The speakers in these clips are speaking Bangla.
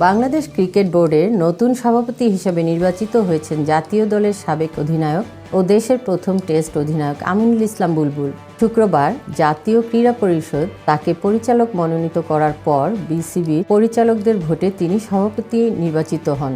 বাংলাদেশ ক্রিকেট বোর্ডের নতুন সভাপতি হিসেবে নির্বাচিত হয়েছেন জাতীয় দলের সাবেক অধিনায়ক ও দেশের প্রথম টেস্ট অধিনায়ক আমিনুল ইসলাম বুলবুল। শুক্রবার জাতীয় ক্রীড়া পরিষদ তাকে পরিচালক মনোনীত করার পর বিসিবির পরিচালকদের ভোটে তিনি সভাপতি নির্বাচিত হন।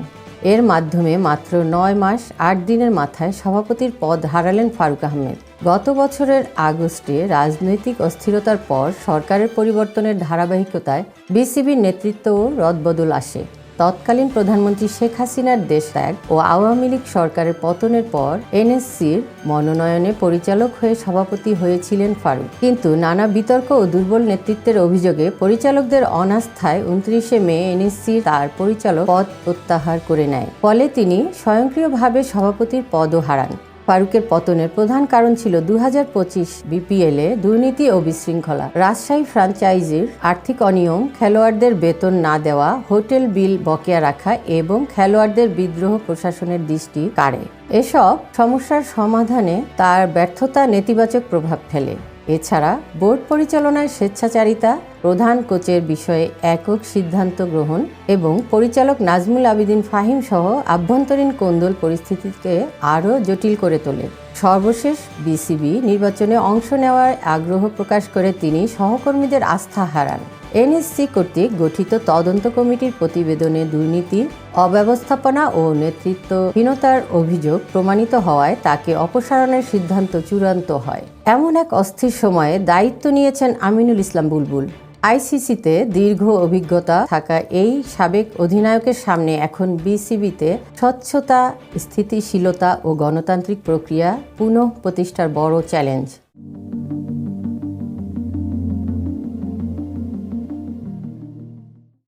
এর মাধ্যমে মাত্র নয় মাস, আট দিনের মাথায় সভাপতির পদ হারালেন ফারুক আহমেদ। গত বছরের আগস্টে রাজনৈতিক অস্থিরতার পর সরকারের পরিবর্তনের ধারাবাহিকতায় বিসিবির নেতৃত্বও রদবদল আসে। তৎকালীন প্রধানমন্ত্রী শেখ হাসিনার দেশ ত্যাগ ও আওয়ামী লীগ সরকারের পতনের পর এনএসসির মনোনয়নে পরিচালক হয়ে সভাপতি হয়েছিলেন ফারুক। কিন্তু নানা বিতর্ক ও দুর্বল নেতৃত্বের অভিযোগে পরিচালকদের অনাস্থায় উনত্রিশে মে এনএসসি তার পরিচালক পদ প্রত্যাহার করে নেয়। ফলে তিনি স্বয়ংক্রিয়ভাবে সভাপতির পদও হারান। ফারুকের পতনের প্রধান কারণ ছিল দু হাজার পঁচিশ বিপিএল দুর্নীতি ও বিশৃঙ্খলা। রাজশাহী ফ্রাঞ্চাইজির আর্থিক অনিয়ম, খেলোয়াড়দের বেতন না দেওয়া, হোটেল বিল বকেয়া রাখা এবং খেলোয়াড়দের বিদ্রোহ প্রশাসনের দৃষ্টি কাড়ে। এসব সমস্যার সমাধানে তার ব্যর্থতা নেতিবাচক প্রভাব ফেলে। এছাড়া বোর্ড পরিচালনায় স্বেচ্ছাচারিতা, প্রধান কোচের বিষয়ে একক সিদ্ধান্ত গ্রহণ এবং পরিচালক নাজমুল আবিদিন ফাহিম সহ আভ্যন্তরীণ কোন্দল পরিস্থিতিকে আরও জটিল করে তোলে। সর্বশেষ বিসিবি নির্বাচনে অংশ নেওয়ার আগ্রহ প্রকাশ করে তিনি সহকর্মীদের আস্থা হারান। এনএসসি কর্তৃক গঠিত তদন্ত কমিটির প্রতিবেদনে দুর্নীতি, অব্যবস্থাপনা ও নেতৃত্বহীনতার অভিযোগ প্রমাণিত হওয়ায় তাকে অপসারণের সিদ্ধান্ত চূড়ান্ত হয়। এমন এক অস্থির সময়ে দায়িত্ব নিয়েছেন আমিনুল ইসলাম বুলবুল। আইসিসিতে দীর্ঘ অভিজ্ঞতা থাকা এই সাবেক অধিনায়কের সামনে এখন বিসিবিতে স্বচ্ছতা, স্থিতিশীলতা ও গণতান্ত্রিক প্রক্রিয়া পুনঃ প্রতিষ্ঠার বড় চ্যালেঞ্জ।